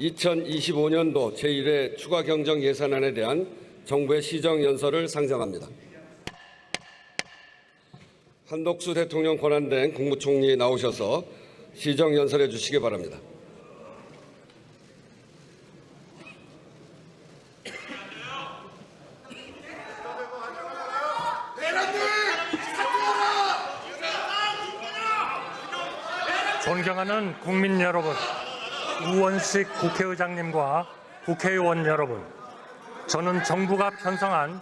2025년도 제1회 추가 경정 예산안에 대한 정부의 시정 연설을 상정합니다. 한독수 대통령 권한대행 국무총리 나오셔서 시정 연설해 주시기 바랍니다. 존경하는 국민 여러분, 우원식 국회의장님과 국회의원 여러분, 저는 정부가 편성한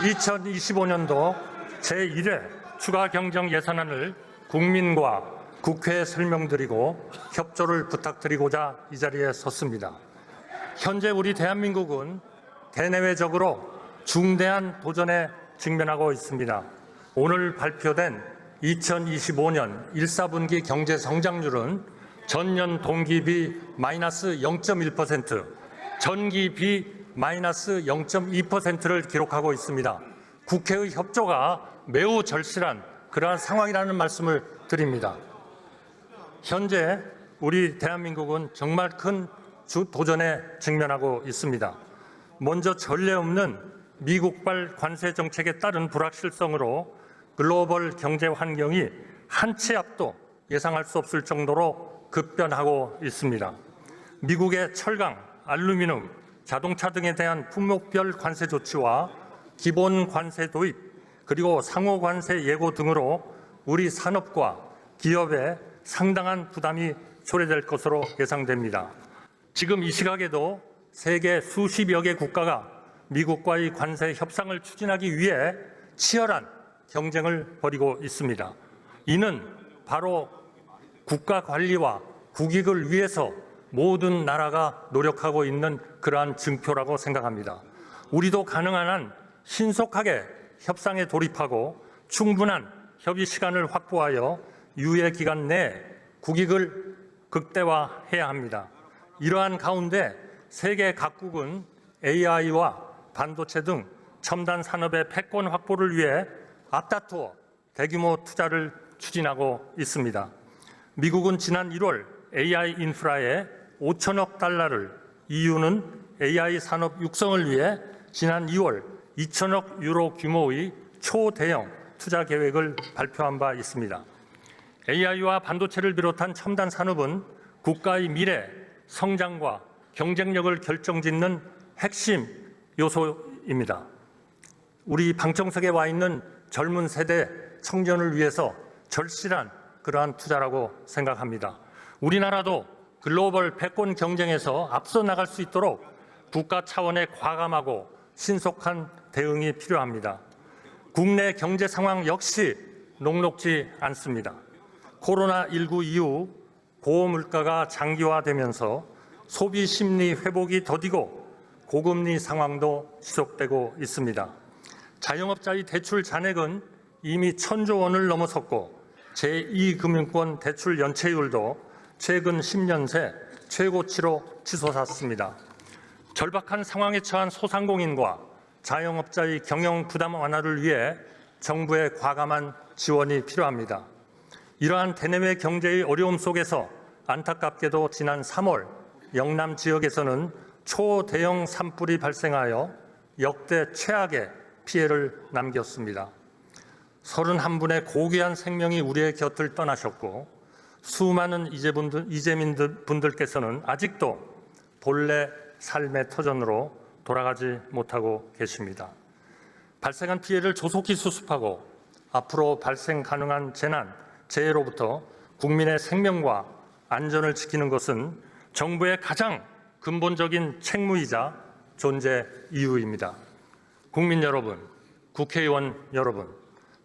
2025년도 제1회 추가 경정 예산안을 국민과 국회에 설명드리고 협조를 부탁드리고자 이 자리에 섰습니다. 현재 우리 대한민국은 대내외적으로 중대한 도전에 직면하고 있습니다. 오늘 발표된 2025년 1사분기 경제 성장률은 전년 동기비 마이너스 0.1%, 전기비 마이너스 0.2%를 기록하고 있습니다. 국회의 협조가 매우 절실한 그러한 상황이라는 말씀을 드립니다. 현재 우리 대한민국은 정말 큰 주- 도전에 직면하고 있습니다. 먼저 전례 없는 미국발 관세 정책에 따른 불확실성으로 글로벌 경제 환경이 한치 앞도 예상할 수 없을 정도로 급변하고 있습니다. 미국의 철강, 알루미늄, 자동차 등에 대한 품목별 관세 조치와 기본 관세 도입, 그리고 상호 관세 예고 등으로 우리 산업과 기업에 상당한 부담이 초래될 것으로 예상됩니다. 지금 이 시각에도 세계 수십여 개 국가가 미국과의 관세 협상을 추진하기 위해 치열한 경쟁을 벌이고 있습니다. 이는 바로 국가 관리와 국익을 위해서 모든 나라가 노력하고 있는 그러한 증표라고 생각합니다. 우리도 가능한 한 신속하게 협상에 돌입하고 충분한 협의 시간을 확보하여 유예 기간 내에 국익을 극대화해야 합니다. 이러한 가운데 세계 각국은 AI와 반도체 등 첨단 산업의 패권 확보를 위해 앞다투어 대규모 투자를 추진하고 있습니다. 미국은 지난 1월 AI 인프라에 5천억 달러를 EU는 AI 산업 육성을 위해 지난 2월 2천억 유로 규모의 초대형 투자 계획을 발표한 바 있습니다. AI와 반도체를 비롯한 첨단 산업은 국가의 미래, 성장과 경쟁력을 결정짓는 핵심 요소입니다. 우리 방청석에 와 있는 젊은 세대 청년을 위해서 절실한 그러한 투자라고 생각합니다. 우리나라도 글로벌 패권 경쟁에서 앞서 나갈 수 있도록 국가 차원의 과감하고 신속한 대응이 필요합니다. 국내 경제 상황 역시 녹록지 않습니다. 코로나19 이후 고물가가 장기화되면서 소비 심리 회복이 더디고 고금리 상황도 지속되고 있습니다. 자영업자의 대출 잔액은 이미 천조 원을 넘어섰고 제2금융권 대출 연체율도 최근 10년 새 최고치로 치솟았습니다. 절박한 상황에 처한 소상공인과 자영업자의 경영 부담 완화를 위해 정부의 과감한 지원이 필요합니다. 이러한 대내외 경제의 어려움 속에서 안타깝게도 지난 3월 영남 지역에서는 초대형 산불이 발생하여 역대 최악의 피해를 남겼습니다. 31분의 고귀한 생명이 우리의 곁을 떠나셨고 수많은 이재민 분들께서는 아직도 본래 삶의 터전으로 돌아가지 못하고 계십니다. 발생한 피해를 조속히 수습하고 앞으로 발생 가능한 재난, 재해로부터 국민의 생명과 안전을 지키는 것은 정부의 가장 근본적인 책무이자 존재 이유입니다. 국민 여러분, 국회의원 여러분,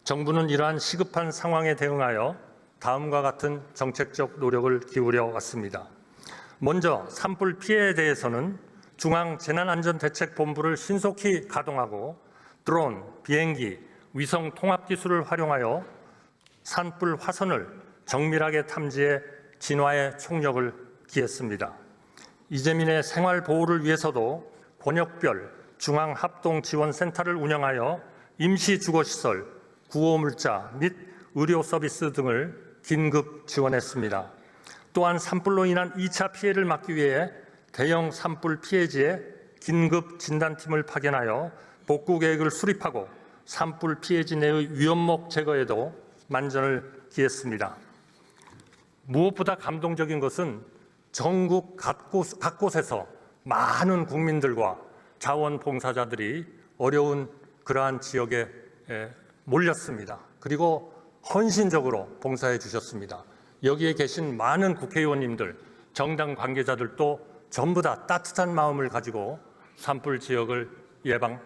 정부는 이러한 시급한 상황에 대응하여 다음과 같은 정책적 노력을 기울여 왔습니다. 먼저 산불 피해에 대해서는 중앙 재난안전대책본부를 신속히 가동하고 드론, 비행기, 위성 통합 기술을 활용하여 산불 화선을 정밀하게 탐지해 진화에 총력을 기했습니다. 이재민의 생활 보호를 위해서도 권역별 중앙 합동 지원센터를 운영하여 임시 주거 시설, 구호물자 및 의료 서비스 등을 긴급 지원했습니다. 또한 산불로 인한 2차 피해를 막기 위해 대형 산불 피해지에 긴급 진단팀을 파견하여 복구 계획을 수립하고 산불 피해지 내의 위험목 제거에도 만전을 기했습니다. 무엇보다 감동적인 것은 전국 각곳, 각곳에서 많은 국민들과 자원봉사자들이 어려운 그러한 지역에 에, 몰렸습니다. 그리고 헌신적으로 봉사해 주셨습니다. 여기에 계신 많은 국회의원님들, 정당 관계자들도 전부 다 따뜻한 마음을 가지고 산불 지역을 예방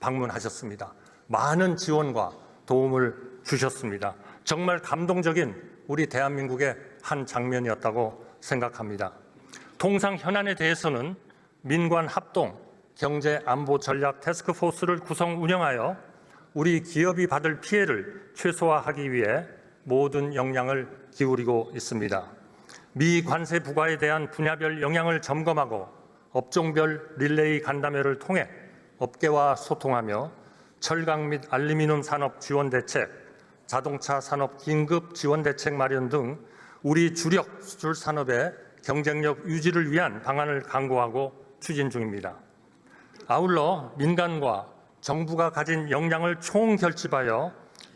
방문하셨습니다. 많은 지원과 도움을 주셨습니다. 정말 감동적인 우리 대한민국의 한 장면이었다고 생각합니다. 통상 현안에 대해서는 민관 합동 경제 안보 전략 태스크포스를 구성 운영하여 우리 기업이 받을 피해를 최소화하기 위해 모든 역량을 기울이고 있습니다. 미 관세 부과에 대한 분야별 영향을 점검하고 업종별 릴레이 간담회를 통해 업계와 소통하며 철강 및 알루미늄 산업 지원 대책, 자동차 산업 긴급 지원 대책 마련 등 우리 주력 수출 산업의 경쟁력 유지를 위한 방안을 강구하고 추진 중입니다. 아울러 민간과 정부가 가진 역량을 총결집하여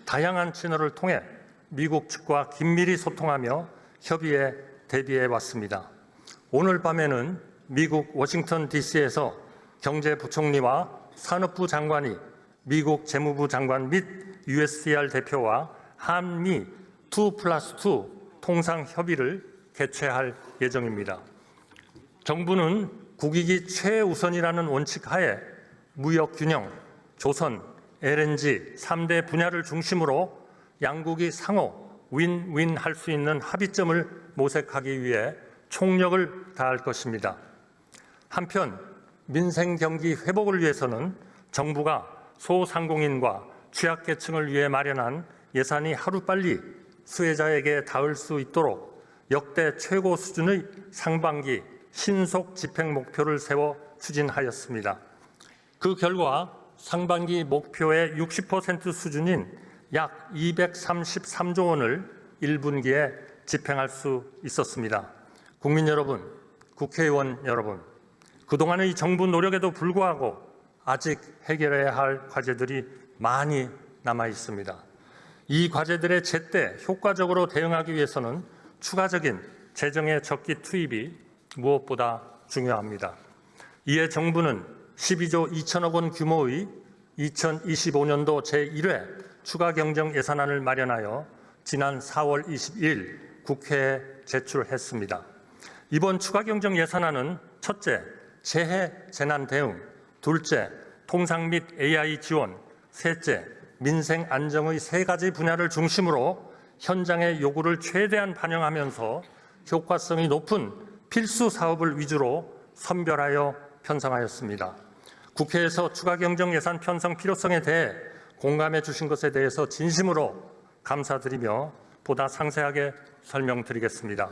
다양한 채널을 통해 미국 측과 긴밀히 소통하며 협의에 대비해 왔습니다. 오늘 밤에는 미국 워싱턴 DC에서 경제부총리와 산업부 장관이 미국 재무부 장관 및 USDR 대표와 한미 2 플러스 2 통상 협의를 개최할 예정입니다. 정부는 국익이 최우선이라는 원칙 하에 무역 균형, 조선, LNG 3대 분야를 중심으로 양국이 상호 윈윈 할 수 있는 합의점을 모색하기 위해 총력을 다할 것입니다. 한편 민생 경기 회복을 위해서는 정부가 소상공인과 취약계층을 위해 마련한 예산이 하루빨리 수혜자에게 닿을 수 있도록 역대 최고 수준의 상반기 신속 집행 목표를 세워 추진하였습니다. 그 결과 상반기 목표의 60% 수준인 약 233조 원을 1분기에 집행할 수 있었습니다. 국민 여러분, 국회의원 여러분, 그동안의 정부 노력에도 불구하고 아직 해결해야 할 과제들이 많이 남아 있습니다. 이 과제들의 제때 효과적으로 대응하기 위해서는 추가적인 재정의 적기 투입이 무엇보다 중요합니다. 이에 정부는 12조 2천억 원 규모의 2025년도 제1회 추가 경정 예산안을 마련하여 지난 4월 22일 국회에 제출했습니다. 이번 추가 경정 예산안은 첫째, 재해 재난 대응, 둘째, 통상 및 AI 지원, 셋째, 민생 안정의 세 가지 분야를 중심으로 현장의 요구를 최대한 반영하면서 효과성이 높은 필수 사업을 위주로 선별하여 편성하였습니다. 국회에서 추가 경정 예산 편성 필요성에 대해 공감해 주신 것에 대해서 진심으로 감사드리며 보다 상세하게 설명드리겠습니다.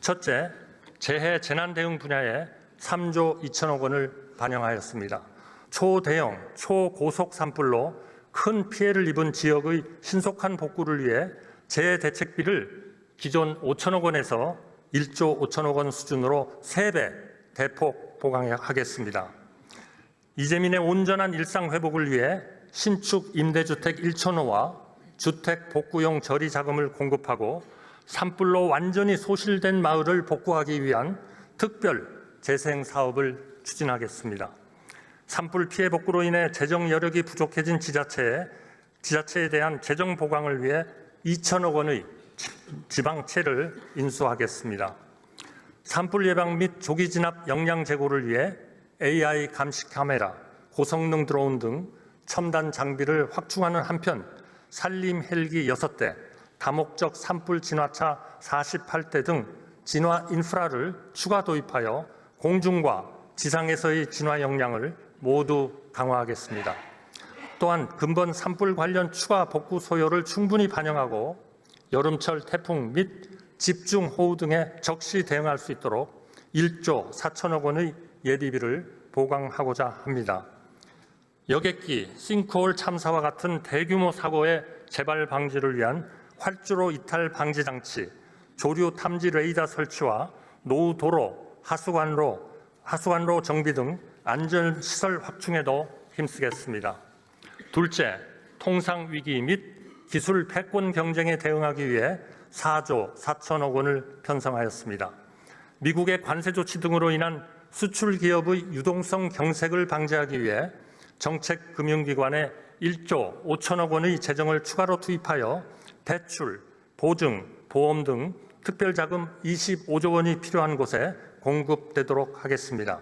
첫째, 재해 재난 대응 분야에 3조 2천억 원을 반영하였습니다. 초대형, 초고속 산불로 큰 피해를 입은 지역의 신속한 복구를 위해 재해 대책비를 기존 5천억 원에서 1조 5천억 원 수준으로 3배 대폭 보강하겠습니다. 이재민의 온전한 일상 회복을 위해 신축 임대주택 1천호와 주택 복구용 저리 자금을 공급하고 산불로 완전히 소실된 마을을 복구하기 위한 특별 재생 사업을 추진하겠습니다. 산불 피해 복구로 인해 재정 여력이 부족해진 지자체에 지자체에 대한 재정 보강을 위해 2천억 원의 지방채를 인수하겠습니다. 산불 예방 및 조기 진압 역량 제고를 위해 AI 감시 카메라, 고성능 드론 등 첨단 장비를 확충하는 한편 산림 헬기 6대, 다목적 산불 진화차 48대 등 진화 인프라를 추가 도입하여 공중과 지상에서의 진화 역량을 모두 강화하겠습니다. 또한 근본 산불 관련 추가 복구 소요를 충분히 반영하고 여름철 태풍 및 집중 호우 등에 적시 대응할 수 있도록 1조 4천억 원의 예비비를 보강하고자 합니다. 여객기, 싱크홀 참사와 같은 대규모 사고의 재발 방지를 위한 활주로 이탈 방지 장치, 조류 탐지 레이더 설치와 노후 도로, 하수관로, 하수관로 정비 등 안전 시설 확충에도 힘쓰겠습니다. 둘째, 통상 위기 및 기술 패권 경쟁에 대응하기 위해 4조 4천억 원을 편성하였습니다. 미국의 관세 조치 등으로 인한 수출 기업의 유동성 경색을 방지하기 위해 정책 금융기관에 1조 5천억 원의 재정을 추가로 투입하여 대출, 보증, 보험 등 특별 자금 25조 원이 필요한 곳에 공급되도록 하겠습니다.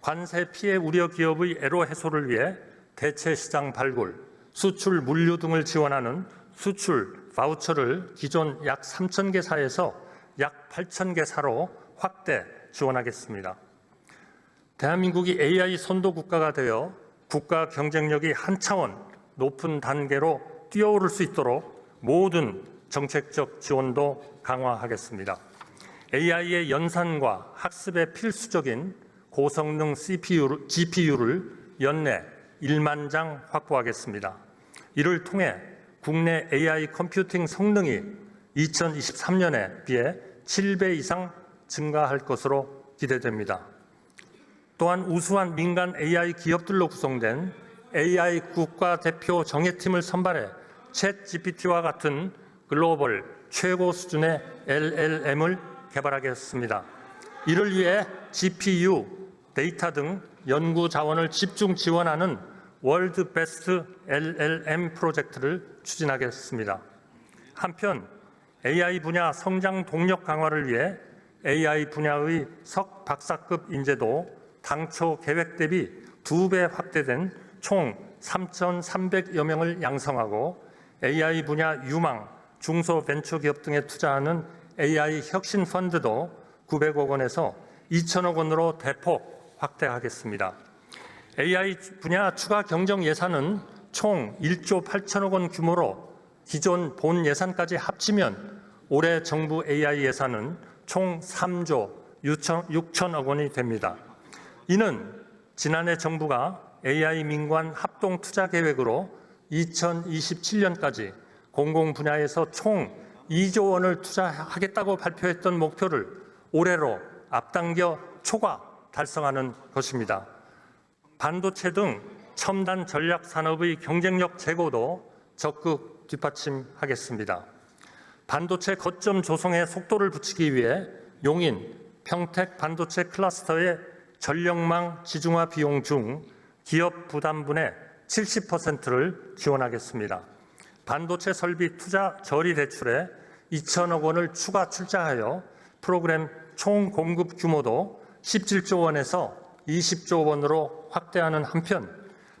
관세 피해 우려 기업의 애로 해소를 위해 대체 시장 발굴, 수출 물류 등을 지원하는 수출 바우처를 기존 약 3천 개 사에서 약 8천 개 사로 확대 지원하겠습니다. 대한민국이 AI 선도 국가가 되어 국가 경쟁력이 한 차원 높은 단계로 뛰어오를 수 있도록 모든 정책적 지원도 강화하겠습니다. AI의 연산과 학습에 필수적인 고성능 CPU를, GPU를 연내 1만 장 확보하겠습니다. 이를 통해 국내 AI 컴퓨팅 성능이 2023년에 비해 7배 이상 증가할 것으로 기대됩니다. 또한 우수한 민간 AI 기업들로 구성된 AI 국가 대표 정예팀을 선발해 챗 GPT와 같은 글로벌 최고 수준의 LLM을 개발하겠습니다. 이를 위해 GPU, 데이터 등 연구 자원을 집중 지원하는 월드 베스트 LLM 프로젝트를 추진하겠습니다. 한편 AI 분야 성장 동력 강화를 위해 AI 분야의 석 박사급 인재도 당초 계획 대비 두 배 확대된 총 3,300여 명을 양성하고 AI 분야 유망 중소 벤처 기업 등에 투자하는 AI 혁신 펀드도 900억 원에서 2천억 원으로 대폭 확대하겠습니다. AI 분야 추가 경정 예산은 총 1조 8천억 원 규모로 기존 본 예산까지 합치면 올해 정부 AI 예산은 총 3조 6천, 6천억 원이 됩니다. 이는 지난해 정부가 AI 민관 합동 투자 계획으로 2027년까지 공공 분야에서 총 2조 원을 투자하겠다고 발표했던 목표를 올해로 앞당겨 초과 달성하는 것입니다. 반도체 등 첨단 전략 산업의 경쟁력 제고도 적극 뒷받침하겠습니다. 반도체 거점 조성에 속도를 붙이기 위해 용인, 평택 반도체 클러스터의 전력망 지중화 비용 중 기업 부담분의 70%를 지원하겠습니다. 반도체 설비 투자 저리 대출에 2천억 원을 추가 출자하여 프로그램 총 공급 규모도 17조 원에서 20조 원으로 확대하는 한편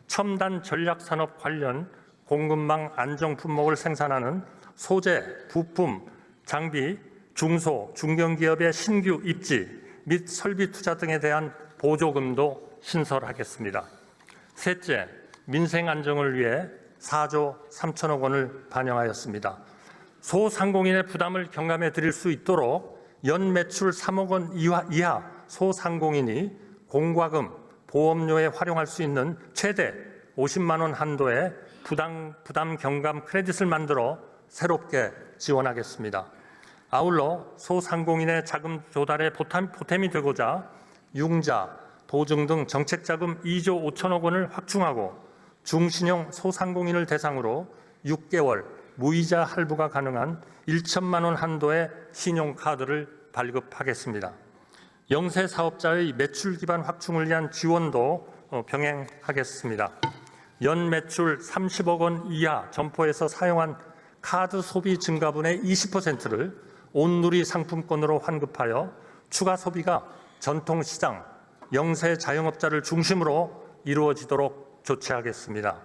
첨단 전략 산업 관련 공급망 안정 품목을 생산하는 소재, 부품, 장비, 중소, 중견기업의 신규 입지 및 설비 투자 등에 대한 보조금도 신설하겠습니다. 셋째, 민생 안정을 위해 4조 3천억 원을 반영하였습니다. 소상공인의 부담을 경감해 드릴 수 있도록 연 매출 3억 원 이하, 이하 소상공인이 공과금, 보험료에 활용할 수 있는 최대 50만 원 한도의 부담, 부담 경감 크레딧을 만들어 새롭게 지원하겠습니다. 아울러 소상공인의 자금 조달에 보탬, 보탬이 되고자 융자, 보증 등 정책 자금 2조 5천억 원을 확충하고 중신용 소상공인을 대상으로 6개월 무이자 할부가 가능한 1천만 원 한도의 신용카드를 발급하겠습니다. 영세 사업자의 매출 기반 확충을 위한 지원도 어, 병행하겠습니다. 연 매출 30억 원 이하 점포에서 사용한 카드 소비 증가분의 20%를 온누리 상품권으로 환급하여 추가 소비가 전통시장, 영세 자영업자를 중심으로 이루어지도록 조치하겠습니다.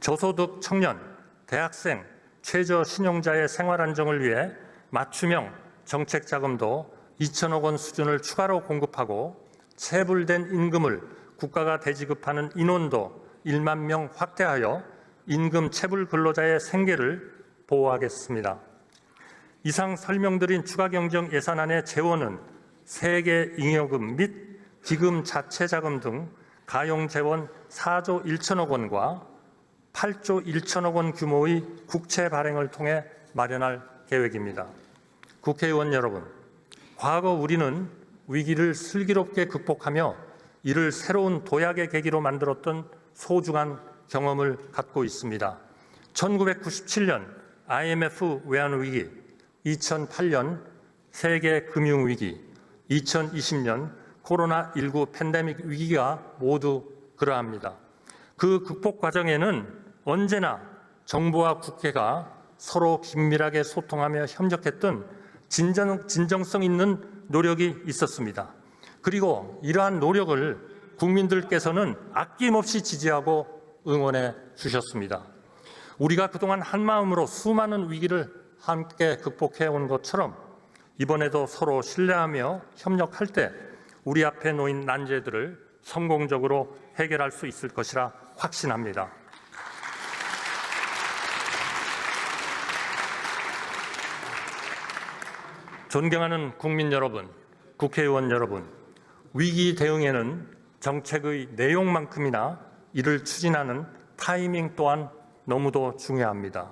저소득 청년, 대학생, 최저 신용자의 생활 안정을 위해 맞춤형 정책 자금도 2천억 원 수준을 추가로 공급하고 체불된 임금을 국가가 대지급하는 인원도 1만 명 확대하여 임금 체불 근로자의 생계를 보호하겠습니다. 이상 설명드린 추가 경정 예산안의 재원은 세계 잉여금 및 기금 자체 자금 등 가용 재원 4조 1천억 원과 8조 1천억 원 규모의 국채 발행을 통해 마련할 계획입니다. 국회의원 여러분, 과거 우리는 위기를 슬기롭게 극복하며 이를 새로운 도약의 계기로 만들었던 소중한 경험을 갖고 있습니다. 1997년 IMF 외환 위기, 2008년 세계 금융 위기, 2020년 코로나19 팬데믹 위기가 모두 그러합니다. 그 극복 과정에는 언제나 정부와 국회가 서로 긴밀하게 소통하며 협력했던 진정, 진정성 있는 노력이 있었습니다. 그리고 이러한 노력을 국민들께서는 아낌없이 지지하고 응원해 주셨습니다. 우리가 그동안 한마음으로 수많은 위기를 함께 극복해 온 것처럼 이번에도 서로 신뢰하며 협력할 때 우리 앞에 놓인 난제들을 성공적으로 해결할 수 있을 것이라 확신합니다. 존경하는 국민 여러분, 국회의원 여러분, 위기 대응에는 정책의 내용만큼이나 이를 추진하는 타이밍 또한 너무도 중요합니다.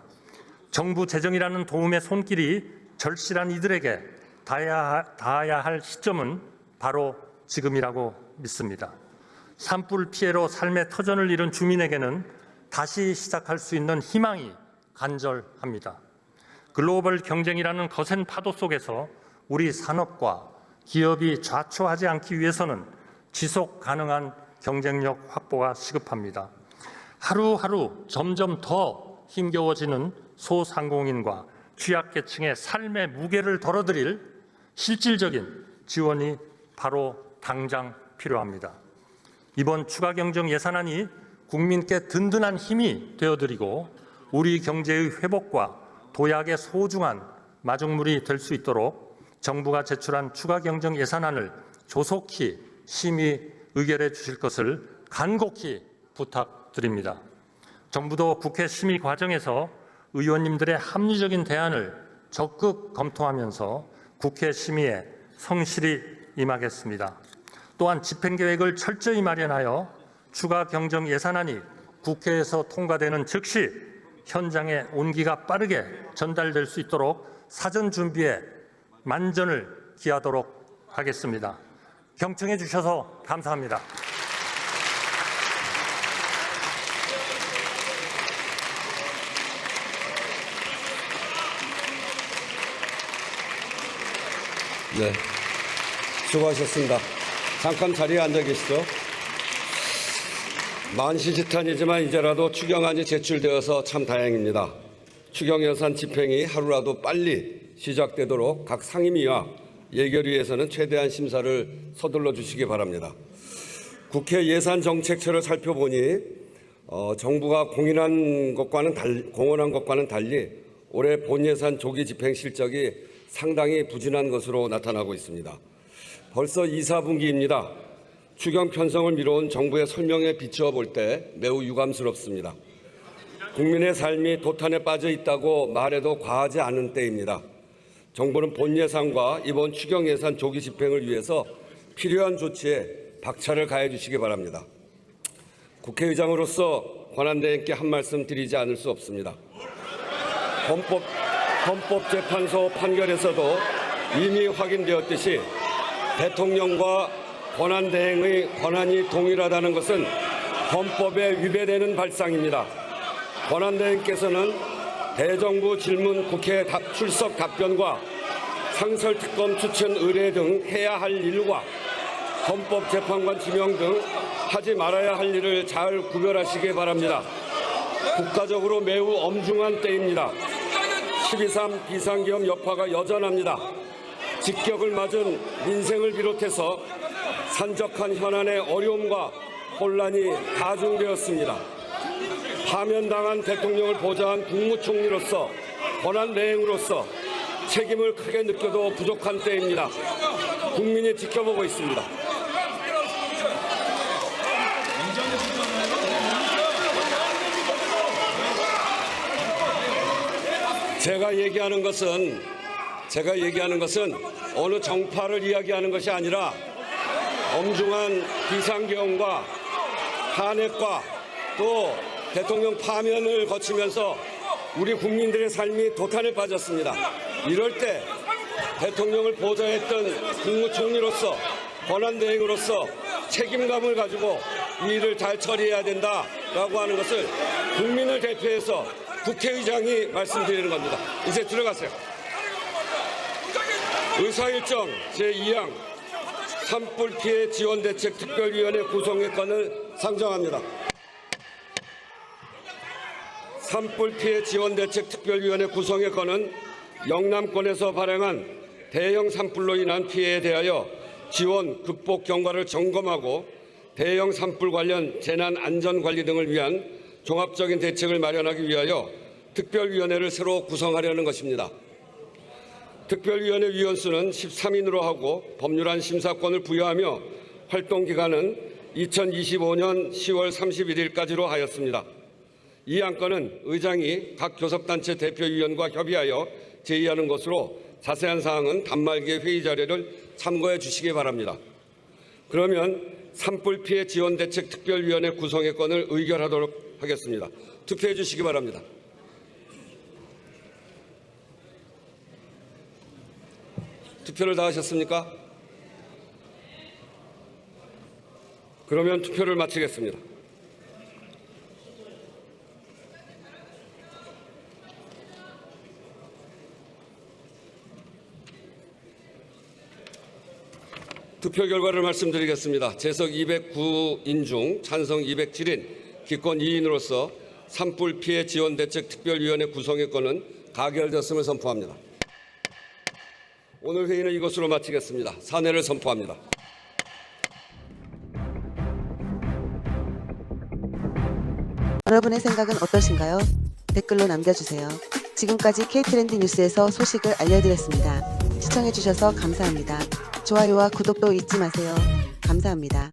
정부 재정이라는 도움의 손길이 절실한 이들에게 닿아야, 닿아야 할 시점은 바로 지금이라고 믿습니다. 산불 피해로 삶의 터전을 잃은 주민에게는 다시 시작할 수 있는 희망이 간절합니다. 글로벌 경쟁이라는 거센 파도 속에서 우리 산업과 기업이 좌초하지 않기 위해서는 지속 가능한 경쟁력 확보가 시급합니다. 하루하루 점점 더 힘겨워지는 소상공인과 취약계층의 삶의 무게를 덜어드릴 실질적인 지원이 바로 당장 필요합니다. 이번 추가 경정 예산안이 국민께 든든한 힘이 되어드리고 우리 경제의 회복과 도약의 소중한 마중물이 될 수 있도록 정부가 제출한 추가 경정 예산안을 조속히 심의 의결해 주실 것을 간곡히 부탁드립니다. 정부도 국회 심의 과정에서 의원님들의 합리적인 대안을 적극 검토하면서 국회 심의에 성실히 임하겠습니다. 또한 집행계획을 철저히 마련하여 추가 경정 예산안이 국회에서 통과되는 즉시 현장에 온기가 빠르게 전달될 수 있도록 사전 준비에 만전을 기하도록 하겠습니다. 경청해 주셔서 감사합니다. 네. 수고하셨습니다. 잠깐 자리에 앉아 계시죠. 만시지탄이지만 이제라도 추경안이 제출되어서 참 다행입니다. 추경 예산 집행이 하루라도 빨리 시작되도록 각 상임위와 예결위에서는 최대한 심사를 서둘러 주시기 바랍니다. 국회 예산 정책처를 살펴보니 어, 정부가 공인한 것과는 달, 공언한 것과는 달리 올해 본 예산 조기 집행 실적이 상당히 부진한 것으로 나타나고 있습니다. 벌써 2, 4분기입니다. 추경 편성을 미뤄온 정부의 설명에 비추어 볼 때 매우 유감스럽습니다. 국민의 삶이 도탄에 빠져 있다고 말해도 과하지 않은 때입니다. 정부는 본 예산과 이번 추경 예산 조기 집행을 위해서 필요한 조치에 박차를 가해 주시기 바랍니다. 국회의장으로서 권한대행께 한 말씀 드리지 않을 수 없습니다. 헌법, 헌법재판소 판결에서도 이미 확인되었듯이 대통령과 권한대행의 권한이 동일하다는 것은 헌법에 위배되는 발상입니다. 권한대행께서는 대정부 질문 국회 답, 출석 답변과 상설특검 추천 의뢰 등 해야 할 일과 헌법재판관 지명 등 하지 말아야 할 일을 잘 구별하시기 바랍니다. 국가적으로 매우 엄중한 때입니다. 12.3 비상기업 여파가 여전합니다. 직격을 맞은 민생을 비롯해서 산적한 현안의 어려움과 혼란이 가중되었습니다. 파면당한 대통령을 보좌한 국무총리로서 권한 대행으로서 책임을 크게 느껴도 부족한 때입니다. 국민이 지켜보고 있습니다. 제가 얘기하는 것은 제가 얘기하는 것은 어느 정파를 이야기하는 것이 아니라 엄중한 비상경과 탄핵과 또 대통령 파면을 거치면서 우리 국민들의 삶이 도탄에 빠졌습니다. 이럴 때 대통령을 보좌했던 국무총리로서 권한대행으로서 책임감을 가지고 이 일을 잘 처리해야 된다라고 하는 것을 국민을 대표해서 국회의장이 말씀드리는 겁니다. 이제 들어가세요. 의사일정 제2항 산불 피해 지원 대책 특별위원회 구성의 건을 상정합니다. 산불 피해 지원 대책 특별위원회 구성의 건은 영남권에서 발생한 대형 산불로 인한 피해에 대하여 지원 극복 경과를 점검하고 대형 산불 관련 재난 안전 관리 등을 위한 종합적인 대책을 마련하기 위하여 특별위원회를 새로 구성하려는 것입니다. 특별위원회 위원 수는 13인으로 하고 법률안 심사권을 부여하며 활동 기간은 2025년 10월 31일까지로 하였습니다. 이 안건은 의장이 각 교섭단체 대표위원과 협의하여 제의하는 것으로 자세한 사항은 단말기의 회의 자료를 참고해 주시기 바랍니다. 그러면 산불 피해 지원 대책 특별위원회 구성의 건을 의결하도록 하겠습니다. 투표해 주시기 바랍니다. 투표를 다 하셨습니까? 그러면 투표를 마치겠습니다. 투표 결과를 말씀드리겠습니다. 재석 209인 중 찬성 207인, 기권 2인으로서 산불 피해 지원 대책 특별위원회 구성의 건은 가결되었음을 선포합니다. 오늘 회의는 이것으로 마치겠습니다. 사내를 선포합니다. 여러분의 생각은 어떠신가요? 댓글로 남겨주세요. 지금까지 K트렌드 뉴스에서 소식을 알려드렸습니다. 시청해주셔서 감사합니다. 좋아요와 구독도 잊지 마세요. 감사합니다.